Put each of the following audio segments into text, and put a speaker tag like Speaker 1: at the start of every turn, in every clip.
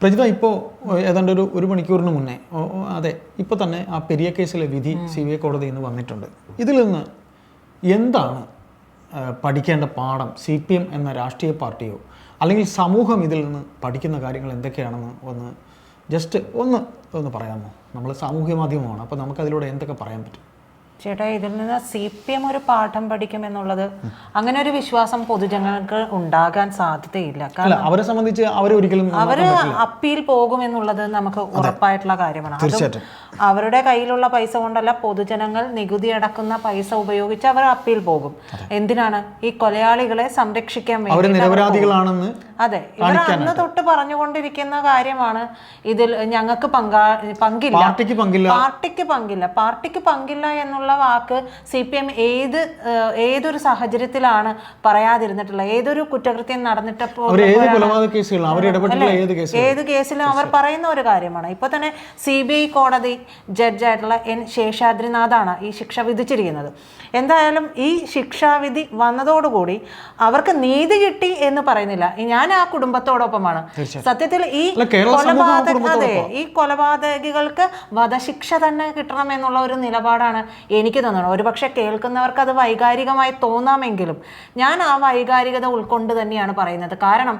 Speaker 1: പ്രജിത ഇപ്പോൾ ഏതാണ്ട് ഒരു ഒരു മണിക്കൂറിന് മുന്നേ അതെ ഇപ്പോൾ തന്നെ ആ പെരിയ കേസിലെ വിധി സി ബി ഐ കോടതിയിൽ നിന്ന് വന്നിട്ടുണ്ട്. ഇതിൽ നിന്ന് എന്താണ് പഠിക്കേണ്ട പാഠം സി പി എം എന്ന രാഷ്ട്രീയ പാർട്ടിയോ അല്ലെങ്കിൽ സമൂഹം ഇതിൽ നിന്ന് പഠിക്കുന്ന കാര്യങ്ങൾ എന്തൊക്കെയാണെന്ന് ഒന്ന് ജസ്റ്റ് ഒന്ന് ഒന്ന് പറയാമോ? നമ്മൾ സാമൂഹ്യ മാധ്യമമാണ് അപ്പോൾ നമുക്കതിലൂടെ എന്തൊക്കെ പറയാൻ പറ്റും?
Speaker 2: ചേട്ടാ ഇതിൽ നിന്ന് സി പി എം ഒരു പാഠം പഠിക്കും എന്നുള്ളത് അങ്ങനെ ഒരു വിശ്വാസം പൊതുജനങ്ങൾക്ക് ഉണ്ടാകാൻ സാധ്യതയില്ല. കാരണം
Speaker 1: അവരെ സംബന്ധിച്ച് അവരെ ഒരിക്കലും
Speaker 2: അവർ അപ്പീൽ പോകും എന്നുള്ളത് നമുക്ക് ഉറപ്പായിട്ടുള്ള കാര്യമാണ്.
Speaker 1: തീർച്ചയായിട്ടും.
Speaker 2: അവരുടെ കയ്യിലുള്ള പൈസ കൊണ്ടല്ല പൊതുജനങ്ങൾ നികുതി അടക്കുന്ന പൈസ ഉപയോഗിച്ച് അവർ അപ്പീൽ പോകും. എന്തിനാണ്? ഈ കൊലയാളികളെ സംരക്ഷിക്കാൻ
Speaker 1: അവർ
Speaker 2: വേണ്ടി
Speaker 1: നിരപരാധികളാണെന്ന്
Speaker 2: അതെ. ഇവർ അന്ന് തൊട്ട് പറഞ്ഞുകൊണ്ടിരിക്കുന്ന കാര്യമാണ് ഇതിൽ ഞങ്ങൾക്ക് പങ്കാ പങ്കില്ല.
Speaker 1: പാർട്ടിക്ക് പങ്കില്ല.
Speaker 2: പാർട്ടിക്ക് പങ്കില്ല. പാർട്ടിക്ക് പങ്കില്ല എന്നുള്ള വാക്ക് സി പി എം ഏത് ഏതൊരു സാഹചര്യത്തിലാണ് പറയാതിരുന്നിട്ടുള്ളത്? ഏതൊരു കുറ്റകൃത്യം നടന്നിട്ടപ്പോൾ
Speaker 1: ഏത്
Speaker 2: കേസിലും അവർ പറയുന്ന ഒരു കാര്യമാണ്. ഇപ്പൊ തന്നെ സി ബി ഐ കോടതി ജഡ്ജായിട്ടുള്ള എൻ ശേഷാദ്രിനാഥാണ് ഈ ശിക്ഷ വിധിച്ചിരിക്കുന്നത്. എന്തായാലും ഈ ശിക്ഷാവിധി വന്നതോടുകൂടി അവർക്ക് നീതി കിട്ടി എന്ന് പറയുന്നില്ല. ഞാൻ ആ കുടുംബത്തോടൊപ്പമാണ്. സത്യത്തിൽ ഈ കൊലപാതക അതെ ഈ കൊലപാതകികൾക്ക് വധശിക്ഷ തന്നെ കിട്ടണം എന്നുള്ള ഒരു നിലപാടാണ് എനിക്ക് തോന്നണം ഒരുപക്ഷെ കേൾക്കുന്നവർക്ക് അത് വൈകാരികമായി തോന്നാമെങ്കിലും ഞാൻ ആ വൈകാരികത ഉൾക്കൊണ്ട് തന്നെയാണ് പറയുന്നത്. കാരണം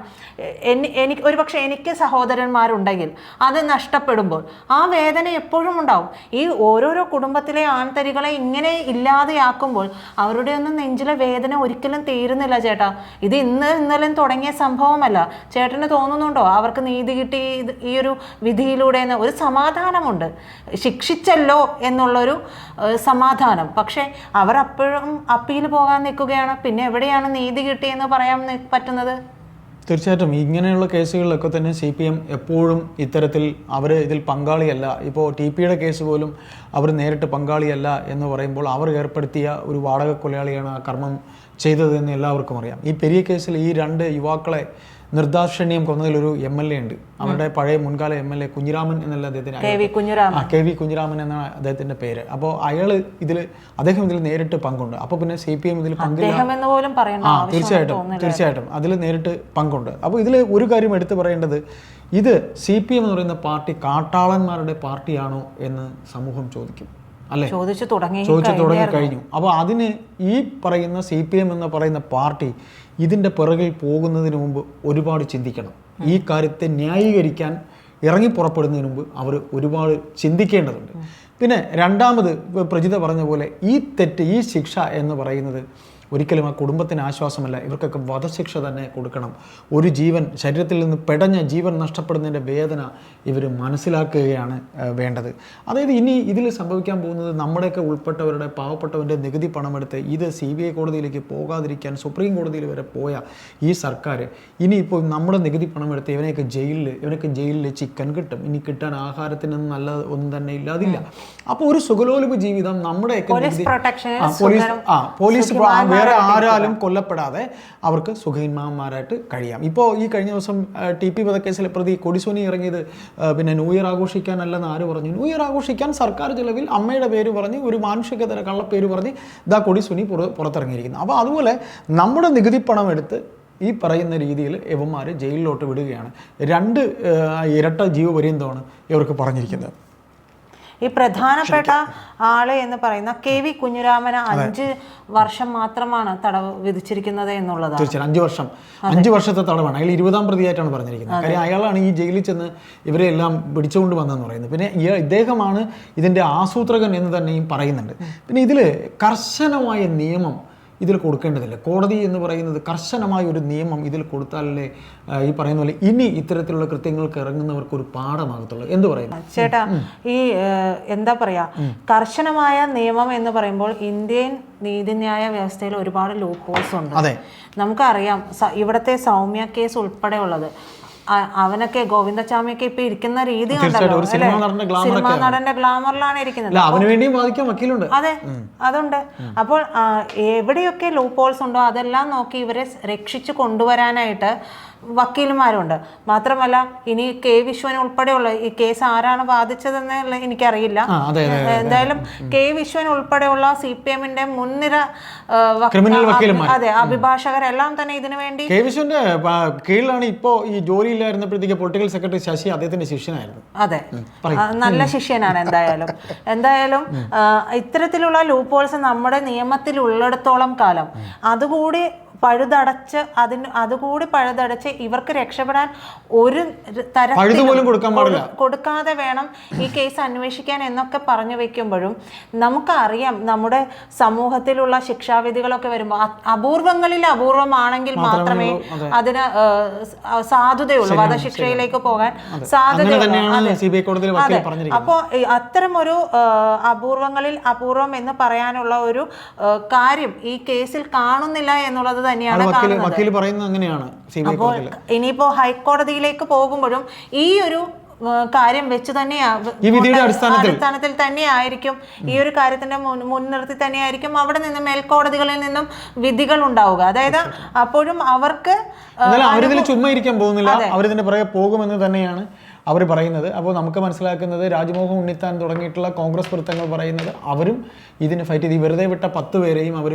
Speaker 2: എനിക്ക് ഒരുപക്ഷെ എനിക്ക് സഹോദരന്മാരുണ്ടെങ്കിൽ അത് നഷ്ടപ്പെടുമ്പോൾ ആ വേദന എപ്പോഴും ഉണ്ടാവും. ഈ ഓരോരോ കുടുംബത്തിലെ ആൺതരികളെ ഇങ്ങനെ ഇല്ലാതെയാക്കുമ്പോൾ അവരുടെ ഒന്നും നെഞ്ചിലെ വേദന ഒരിക്കലും തീരുന്നില്ല ചേട്ടാ. ഇത് ഇന്ന് ഇന്നലെയും തുടങ്ങിയ സംഭവമല്ല. ചേട്ടന് തോന്നുന്നുണ്ടോ? അവർക്ക് നീതി കിട്ടി ഈ ഒരു വിധിയിലൂടെ ഒരു സമാധാനമുണ്ട്. ശിക്ഷിച്ചല്ലോ എന്നുള്ളൊരു ഏഹ്, സമാധാനം. പക്ഷേ അവർ അപ്പോഴും അപ്പീൽ പോകാൻ നിൽക്കുകയാണ്. പിന്നെ എവിടെയാണ് നീതി കിട്ടിയെന്ന് പറയാൻ പറ്റുന്നത്?
Speaker 1: തീർച്ചയായിട്ടും. ഇങ്ങനെയുള്ള കേസുകളിലൊക്കെ തന്നെ സി പി എം എപ്പോഴും ഇത്തരത്തിൽ അവർ ഇതിൽ പങ്കാളിയല്ല. ഇപ്പോൾ ടി പിയുടെ കേസ് പോലും അവർ നേരിട്ട് പങ്കാളിയല്ല എന്ന് പറയുമ്പോൾ അവർ ഏർപ്പെടുത്തിയ ഒരു വാടക കൊലയാളിയാണ് ആ കർമ്മം ചെയ്തതെന്ന് എല്ലാവർക്കും അറിയാം. ഈ പെരിയ കേസിൽ ഈ രണ്ട് യുവാക്കളെ നിർദാക്ഷിണ്യം കൊന്നതിലൊരു എം എൽ എ ഉണ്ട്. അവരുടെ പഴയ മുൻകാല എം എൽ എ കുഞ്ഞിരാമൻ എന്നുള്ള അദ്ദേഹത്തിന്
Speaker 2: കെ വി കുഞ്ഞുരാമൻ.
Speaker 1: ആ കെ വി കുഞ്ഞിരാമൻ എന്ന അദ്ദേഹത്തിന്റെ പേര്. അപ്പോൾ അയാൾ ഇതിൽ അദ്ദേഹം ഇതിൽ നേരിട്ട് പങ്കുണ്ട്. അപ്പോൾ പിന്നെ സി പി എം ഇതിൽ പങ്കില്ല. ആ തീർച്ചയായിട്ടും തീർച്ചയായിട്ടും. അതിൽ നേരിട്ട് പങ്കുണ്ട്. അപ്പോൾ ഇതിൽ ഒരു കാര്യം എടുത്തു പറയേണ്ടത് ഇത് സി പി എം എന്ന് പറയുന്ന പാർട്ടി കാട്ടാളന്മാരുടെ പാർട്ടിയാണോ എന്ന് സമൂഹം ചോദിക്കും. അല്ലേ?
Speaker 2: ചോദിച്ചു തുടങ്ങി
Speaker 1: ചോദിച്ചു തുടങ്ങി കഴിഞ്ഞു അപ്പോൾ അതിന് ഈ പറയുന്ന സി പി എം എന്ന് പറയുന്ന പാർട്ടി ഇതിന്റെ പിറകിൽ പോകുന്നതിന് മുമ്പ് ഒരുപാട് ചിന്തിക്കണം. ഈ കാര്യത്തെ ന്യായീകരിക്കാൻ ഇറങ്ങി പുറപ്പെടുന്നതിന് മുമ്പ് അവർ ഒരുപാട് ചിന്തിക്കേണ്ടതുണ്ട്. പിന്നെ രണ്ടാമത് പ്രജിത പറഞ്ഞ പോലെ ഈ തെറ്റ് ഈ ശിക്ഷ എന്ന് പറയുന്നത് ഒരിക്കലും ആ കുടുംബത്തിന് ആശ്വാസമല്ല. ഇവർക്കൊക്കെ വധശിക്ഷ തന്നെ കൊടുക്കണം. ഒരു ജീവൻ ശരീരത്തിൽ നിന്ന് പെടഞ്ഞ ജീവൻ നഷ്ടപ്പെടുന്നതിന്റെ വേദന ഇവർ മനസ്സിലാക്കുകയാണ് വേണ്ടത്. അതായത് ഇനി ഇതിൽ സംഭവിക്കാൻ പോകുന്നത് നമ്മുടെയൊക്കെ ഉൾപ്പെട്ടവരുടെ പാവപ്പെട്ടവന്റെ നികുതി പണമെടുത്ത് ഇത് സി ബി ഐ കോടതിയിലേക്ക് പോകാതിരിക്കാൻ സുപ്രീം കോടതിയിൽ വരെ പോയ ഈ സർക്കാർ ഇനിയിപ്പോൾ നമ്മുടെ നികുതി പണമെടുത്ത് ഇവനെയൊക്കെ ജയിലിൽ ഇവനൊക്കെ ജയിലിൽ ചിക്കൻ കിട്ടും. ഇനി കിട്ടാൻ ആഹാരത്തിനൊന്നും നല്ല ഒന്നും തന്നെ ഇല്ലാതില്ല. അപ്പോൾ ഒരു സുഖലോലുപ ജീവിതം നമ്മുടെയൊക്കെ
Speaker 2: പോലീസ്
Speaker 1: ആ, പോലീസ് വേറെ ആരാലും കൊല്ലപ്പെടാതെ അവർക്ക് സുഖീന്മാന്മാരായിട്ട് കഴിയാം. ഇപ്പോൾ ഈ കഴിഞ്ഞ ദിവസം ടി പി വധക്കേസിലെ പ്രതി കൊടിസുനി ഇറങ്ങിയത് പിന്നെ ന്യൂ ഇയർ ആഘോഷിക്കാനല്ലെന്ന് ആര് പറഞ്ഞു? ന്യൂ ഇയർ ആഘോഷിക്കാൻ സർക്കാർ ചിലവിൽ അമ്മയുടെ പേര് പറഞ്ഞ് ഒരു മാനുഷികതര കള്ളപ്പേര് പറഞ്ഞ് ഇതാ കൊടിസുനി പുറ പുറത്തിറങ്ങിയിരിക്കുന്നു. അപ്പോൾ അതുപോലെ നമ്മുടെ നികുതി പണം എടുത്ത് ഈ പറയുന്ന രീതിയിൽ യവന്മാർ ജയിലിലോട്ട് വിടുകയാണ്. രണ്ട് ഇരട്ട ജീവപര്യന്തമാണ് ഇവർക്ക് പറഞ്ഞിരിക്കുന്നത്.
Speaker 2: ഈ പ്രധാനപ്പെട്ട ആൾ എന്ന് പറയുന്ന കെ വി കുഞ്ഞുരാമന് അഞ്ച് വർഷം മാത്രമാണ് തടവ് വിധിച്ചിരിക്കുന്നത് എന്നുള്ളത്
Speaker 1: തീർച്ചയായും അഞ്ച് വർഷം. അഞ്ച് വർഷത്തെ തടവാണ്. അയാൾ ഇരുപതാം പ്രതിയായിട്ടാണ് പറഞ്ഞിരിക്കുന്നത്. കാര്യം അയാളാണ് ഈ ജയിലിൽ ചെന്ന് ഇവരെ എല്ലാം പിടിച്ചുകൊണ്ട് വന്നതെന്ന് പറയുന്നത്. പിന്നെ ഇദ്ദേഹമാണ് ഇതിന്റെ ആസൂത്രകൻ എന്ന് തന്നെയും പറയുന്നുണ്ട്. പിന്നെ ഇതിൽ കർശനമായ നിയമം ഇതിൽ കൊടുക്കേണ്ടതില്ല. കോടതി എന്ന് പറയുന്നത് കർശനമായ ഒരു നിയമം ഇതിൽ കൊടുത്താലല്ലേ ഈ പറയുന്ന പോലെ ഇനി ഇത്തരത്തിലുള്ള കൃത്യങ്ങൾക്ക് ഇറങ്ങുന്നവർക്ക് ഒരു പാഠമാകത്തുള്ളൂ. എന്ത് പറയുന്നത്
Speaker 2: ചേട്ടാ ഈ എന്താ പറയാ? കർശനമായ നിയമം എന്ന് പറയുമ്പോൾ ഇന്ത്യൻ നീതിന്യായ വ്യവസ്ഥയിൽ ഒരുപാട് ലൂപ്പ് ഹോൾസ് ഉണ്ട്.
Speaker 1: അതെ.
Speaker 2: നമുക്കറിയാം ഇവിടത്തെ സൗമ്യ കേസ് ഉൾപ്പെടെ ഉള്ളത് അ- അവനൊക്കെ ഗോവിന്ദച്ചാമിയൊക്കെ ഇപ്പൊ ഇരിക്കുന്ന രീതി
Speaker 1: സിനിമ നടന്റെ
Speaker 2: ഗ്ലാമറിലാണ് ഇരിക്കുന്നത്.
Speaker 1: അവന് വേണ്ടിയും വക്കീലുണ്ട്.
Speaker 2: അതെ അതുണ്ട്. അപ്പോൾ എവിടെയൊക്കെ ലൂപ്പ് ഹോൾസ് ഉണ്ടോ അതെല്ലാം നോക്കി ഇവരെ രക്ഷിച്ചു കൊണ്ടുവരാനായിട്ട് വക്കീലുമാരുണ്ട്. മാത്രമല്ല ഇനി കെ വിശ്വൻ ഉൾപ്പെടെയുള്ള ഈ കേസ് ആരാണ് ബാധിച്ചതെന്ന് എനിക്കറിയില്ല. എന്തായാലും കെ വിശ്വൻ ഉൾപ്പെടെയുള്ള സി പി എമ്മിന്റെ മുൻനിര. അതെ അഭിഭാഷകരെല്ലാം തന്നെ ഇതിനു വേണ്ടി
Speaker 1: കെ വിശ്വന്റെ കീഴിലാണ് ഇപ്പോ ഈ ജോലിയില്ലായിരുന്നപ്പോഴത്തേക്ക് പൊളിറ്റിക്കൽ സെക്രട്ടറി ശശി അദ്ദേഹത്തിന്റെ ശിഷ്യനായിരുന്നു.
Speaker 2: അതെ. നല്ല ശിഷ്യനാണ് എന്തായാലും. എന്തായാലും ഇത്തരത്തിലുള്ള ലൂപ്പ് ഹോൾസ് നമ്മുടെ നിയമത്തിൽ ഉള്ളിടത്തോളം കാലം. അതുകൂടി പഴുതടച്ച് അതിന് അതുകൂടി പഴുതടച്ച് ഇവർക്ക് രക്ഷപ്പെടാൻ ഒരു തരത്തിലും. കൊടുക്കാതെ വേണം ഈ കേസ് അന്വേഷിക്കാൻ എന്നൊക്കെ പറഞ്ഞു വെക്കുമ്പോഴും നമുക്കറിയാം നമ്മുടെ സമൂഹത്തിലുള്ള ശിക്ഷാവിധികളൊക്കെ വരുമ്പോൾ അപൂർവങ്ങളിൽ അപൂർവമാണെങ്കിൽ മാത്രമേ അതിന് സാധ്യതയുള്ളൂ സാധുതയുള്ളൂ. വധശിക്ഷയിലേക്ക് പോകാൻ സാധ്യതയുള്ളൂ.
Speaker 1: കോടതിയിൽ
Speaker 2: അപ്പോൾ അത്തരം ഒരു അപൂർവങ്ങളിൽ അപൂർവം എന്ന് പറയാനുള്ള ഒരു കാര്യം ഈ കേസിൽ കാണുന്നില്ല എന്നുള്ളത് തന്നെയാണ്
Speaker 1: വക്കീൽ പറയുന്നത് അങ്ങനെയാണ്
Speaker 2: അപ്പോൾ ഇനിയിപ്പോ ഹൈക്കോടതിയിലേക്ക് പോകുമ്പോഴും ഈ ഒരു കാര്യം വെച്ച് തന്നെയാ
Speaker 1: അടിസ്ഥാനത്തിൽ.
Speaker 2: തന്നെ തന്നെയായിരിക്കും ഈ ഒരു കാര്യത്തിന്റെ മുൻ- മുൻനിർത്തി തന്നെയായിരിക്കും അവിടെ നിന്ന് മേൽക്കോടതികളിൽ നിന്നും വിധികൾ ഉണ്ടാവുക. അതായത് അപ്പോഴും അവർക്ക്
Speaker 1: ചുമ്മാ ഇരിക്കാൻ പോകുന്നില്ല. അവരിതിന്റെ പുറകെ പോകുമെന്ന് തന്നെയാണ് അവർ പറയുന്നത്. അപ്പോൾ നമുക്ക് മനസ്സിലാക്കുന്നത് രാജ്മോഹൻ ഉണ്ണിത്താൻ തുടങ്ങിയിട്ടുള്ള കോൺഗ്രസ് വൃത്തങ്ങൾ പറയുന്നത് അവരും ഇതിന് ഫൈറ്റ് ചെയ്ത് ഈ വെറുതെ വിട്ട പത്ത് പേരെയും അവർ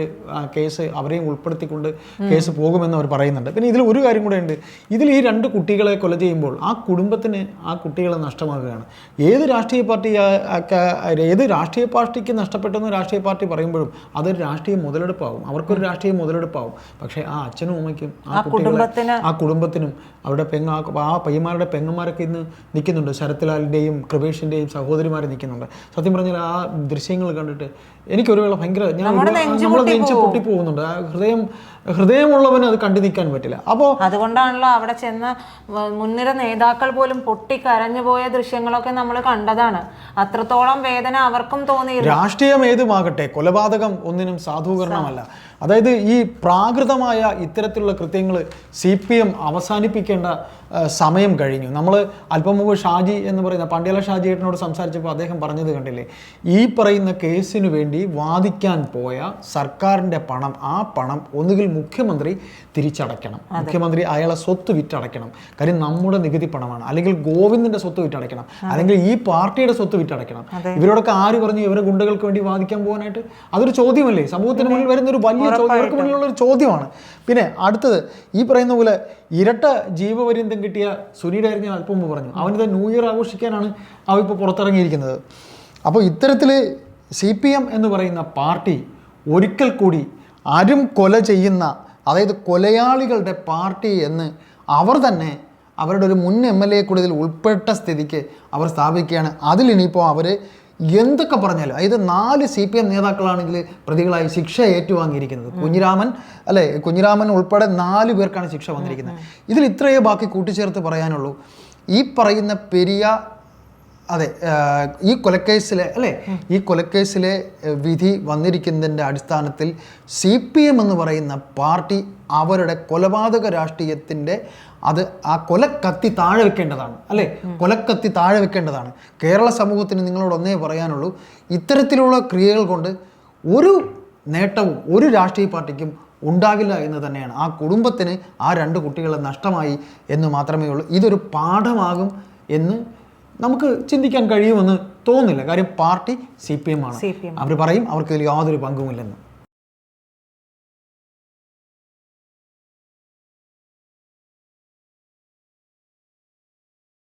Speaker 1: കേസ് അവരെയും ഉൾപ്പെടുത്തിക്കൊണ്ട് കേസ് പോകുമെന്ന് അവർ പറയുന്നുണ്ട്. പിന്നെ ഇതിൽ ഒരു കാര്യം കൂടെ ഉണ്ട്. ഇതിൽ ഈ രണ്ട് കുട്ടികളെ കൊല ചെയ്യുമ്പോൾ ആ കുടുംബത്തിന് ആ കുട്ടികളെ നഷ്ടമാകുകയാണ്. ഏത് രാഷ്ട്രീയ പാർട്ടി ഏത് രാഷ്ട്രീയ പാർട്ടിക്ക് നഷ്ടപ്പെട്ടെന്ന് രാഷ്ട്രീയ പാർട്ടി പറയുമ്പോഴും അതൊരു രാഷ്ട്രീയ മുതലെടുപ്പാകും. അവർക്കൊരു രാഷ്ട്രീയ മുതലെടുപ്പാകും. പക്ഷേ ആ അച്ഛനും അമ്മയ്ക്കും ആ
Speaker 2: കുടുംബത്തിന്
Speaker 1: ആ കുടുംബത്തിനും അവരുടെ പെങ്ങ ആ പയ്യന്മാരുടെ പെങ്ങന്മാരൊക്കെ ഇന്ന് നിൽക്കുന്നുണ്ട്. ശരത്ലാലിന്റെയും കൃപേഷിന്റെയും സഹോദരിമാർ നിൽക്കുന്നുണ്ട്. സത്യം പറഞ്ഞാൽ ആ ദൃശ്യങ്ങൾ കണ്ടിട്ട് എനിക്ക് ഒരു വേള ഭയങ്കര ഞാൻ
Speaker 2: നമ്മളത്
Speaker 1: എഞ്ചു
Speaker 2: നെഞ്ച് പൊട്ടി
Speaker 1: പോകുന്നുണ്ട് ആ ഹൃദയം ഹൃദയമുള്ളവന് അത് കണ്ടു നിൽക്കാൻ പറ്റില്ല. അപ്പോൾ
Speaker 2: അതുകൊണ്ടാണല്ലോ അവിടെ ചെന്ന് മുൻനിര നേതാക്കൾ പോലും പൊട്ടി കരഞ്ഞു പോയ ദൃശ്യങ്ങളൊക്കെ നമ്മൾ കണ്ടതാണ്. അത്രത്തോളം വേദന അവർക്കും തോന്നി
Speaker 1: രാഷ്ട്രീയം ഏതുമാകട്ടെ കൊലപാതകം ഒന്നിനും സാധൂകരണമല്ല. അതായത് ഈ പ്രാകൃതമായ ഇത്തരത്തിലുള്ള കൃത്യങ്ങൾ സി പി എം അവസാനിപ്പിക്കേണ്ട സമയം കഴിഞ്ഞു. നമ്മൾ അല്പം മുമ്പ് ഷാജി എന്ന് പറയുന്ന പണ്ടിയല ഷാജിയേട്ടനോട് സംസാരിച്ചപ്പോൾ അദ്ദേഹം പറഞ്ഞത് കണ്ടില്ലേ? ഈ പറയുന്ന കേസിന് വേണ്ടി വാദിക്കാൻ പോയ സർക്കാരിന്റെ പണം ആ പണം ഒന്നുകിൽ മുഖ്യമന്ത്രി തിരിച്ചടയ്ക്കണം. മുഖ്യമന്ത്രി അയാളെ സ്വത്ത് വിറ്റടയ്ക്കണം. കാര്യം നമ്മുടെ നികുതി പണമാണ്. അല്ലെങ്കിൽ ഗോവിന്ദന്റെ സ്വത്ത് വിറ്റടയ്ക്കണം. അല്ലെങ്കിൽ ഈ പാർട്ടിയുടെ സ്വത്ത് വിറ്റടയ്ക്കണം. ഇവരോടൊക്കെ ആര് പറഞ്ഞു ഇവരെ ഗുണ്ടകൾക്ക് വേണ്ടി വാദിക്കാൻ പോകാനായിട്ട്? അതൊരു ചോദ്യമല്ലേ? സമൂഹത്തിന് മുന്നിൽ വരുന്ന ഒരു വലിയ ചോദ്യം ഇവർക്ക് മുന്നിലുള്ള ഒരു ചോദ്യമാണ്. പിന്നെ അടുത്തത് ഈ പറയുന്ന പോലെ ഇരട്ട ജീവപര്യന്തം കിട്ടിയ സുനിയുടെ കാര്യം ഞാൻ അല്പം മുമ്പ് പറഞ്ഞു. അവനിത് ന്യൂ ഇയർ ആഘോഷിക്കാനാണ് അവ ഇപ്പോൾ പുറത്തിറങ്ങിയിരിക്കുന്നത്. അപ്പോൾ ഇത്തരത്തിൽ സി പി എം എന്ന് പറയുന്ന പാർട്ടി ഒരിക്കൽ കൂടി ആരും കൊല ചെയ്യുന്ന അതായത് കൊലയാളികളുടെ പാർട്ടി എന്ന് അവർ തന്നെ അവരുടെ ഒരു മുൻ എം എൽ എ കൂടി ഇതിൽ ഉൾപ്പെട്ട സ്ഥിതിക്ക് അവർ സ്ഥാപിക്കുകയാണ്. അതിലിനിയിപ്പോൾ അവർ എന്തൊക്കെ പറഞ്ഞാലും അതായത് നാല് സി പി എം നേതാക്കളാണെങ്കിൽ പ്രതികളായി ശിക്ഷ ഏറ്റുവാങ്ങിയിരിക്കുന്നത്. കുഞ്ഞിരാമൻ അല്ലേ? കുഞ്ഞിരാമൻ ഉൾപ്പെടെ നാല് പേർക്കാണ് ശിക്ഷ വന്നിരിക്കുന്നത്. ഇതിൽ ഇത്രയേ ബാക്കി കൂട്ടിച്ചേർത്ത് പറയാനുള്ളൂ. ഈ പറയുന്ന പെരിയ അതെ ഈ കൊലക്കേസിലെ അല്ലേ? ഈ കൊലക്കേസിലെ വിധി വന്നിരിക്കുന്നതിന്റെ അടിസ്ഥാനത്തിൽ സി പി എം എന്ന് പറയുന്ന പാർട്ടി അവരുടെ കൊലപാതക രാഷ്ട്രീയത്തിന്റെ അത് ആ കൊലക്കത്തി താഴെ വെക്കേണ്ടതാണ് അല്ലേ? കൊലക്കത്തി താഴെ വെക്കേണ്ടതാണ്. കേരള സമൂഹത്തിന് നിങ്ങളോട് ഒന്നേ പറയാനുള്ളൂ ഇത്തരത്തിലുള്ള ക്രിയകൾ കൊണ്ട് ഒരു നേട്ടവും ഒരു രാഷ്ട്രീയ പാർട്ടിക്കും ഉണ്ടാകില്ല എന്ന് തന്നെയാണ്. ആ കുടുംബത്തിന് ആ രണ്ട് കുട്ടികളെ നഷ്ടമായി എന്ന് മാത്രമേ ഉള്ളൂ. ഇതൊരു പാഠമാകും എന്ന് നമുക്ക് ചിന്തിക്കാൻ കഴിയുമെന്ന് തോന്നുന്നില്ല. കാര്യം പാർട്ടി സി പി എം ആണ്. അവർ പറയും അവർക്ക് ഇതിൽ യാതൊരു പങ്കുമില്ലെന്ന്.